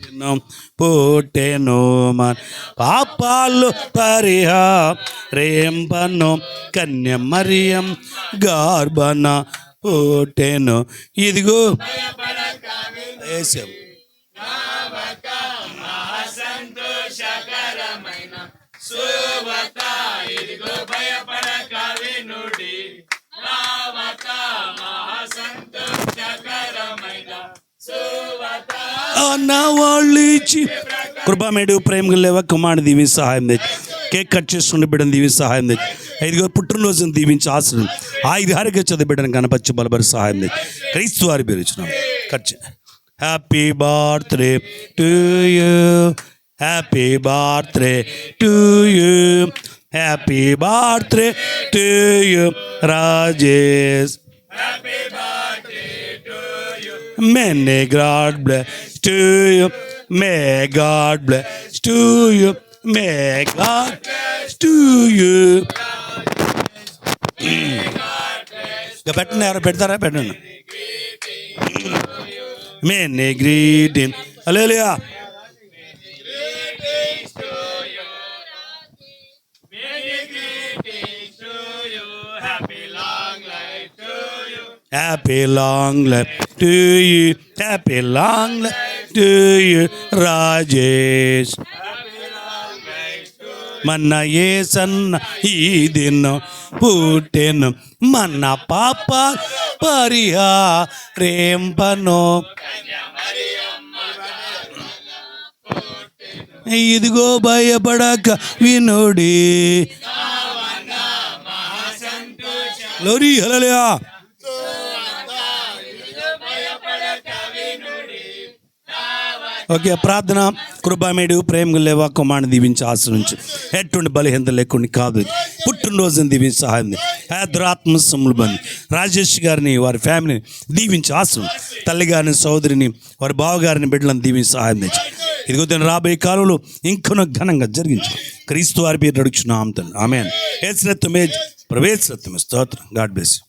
దినం పుట్టెను మన పాపాలు పరిహా రేంబను కన్య మరియం గార్బన పుట్టెను. ఇదిగో. దేశం నా ఇచ్చి. కృపామేడు ప్రేమ లేవ కుమారుని దీవించి సహాయం తెచ్చి. కేక్ కట్ చేస్తుండే బిడ్డను దీవించి సహాయం తెచ్చి. ఐదుగురు పుట్టినరోజును దీవించి ఆశలు ఐదు హారిగా చదివి బిడ్డను కనపచ్చి బలబరి సహాయం తెచ్చి. క్రీస్తు వారి పేరు ఇచ్చిన cut happy birthday to you happy birthday to you happy birthday to you Rajesh May God bless to you. May God bless to you. May God bless to you. ఇక పెట్టండి ఎవరు పెడతారా పెట్టండి మెనీ గ్రీటింగ్ అలేలియా happy long life to you happy long life to you Rajesh మన ఏ సన్న ఈ దినం పుట్టెను మన పాప పరిహా రేంపను ఇదిగో భయపడక వినుడి లోరీ హలలియా ఓకే ప్రార్థన కృపామేడు ప్రేమ లేవా కుమారుని దీవించి ఆశ్రయించు ఎటువంటి బలహీనత లేకుండా కాదు. పుట్టినరోజుని దీవించి సహాయం హైదరాత్మ సొమ్ములు రాజేష్ గారిని వారి ఫ్యామిలీని దీవించి ఆశ్రయం తల్లి గారిని సోదరిని వారి బావగారిని బిడ్డలను దీవించి సహాయం తెచ్చు ఇదిగో దీని రాబోయే కాలంలో ఇంకొన ఘనంగా జరిగించు. క్రీస్తు వారి పేరు అడుగుచున్నాం తండ్రి. ఆమె ఏసురత్వమే ప్రవేశరత్వమే స్తోత్రం. God bless you.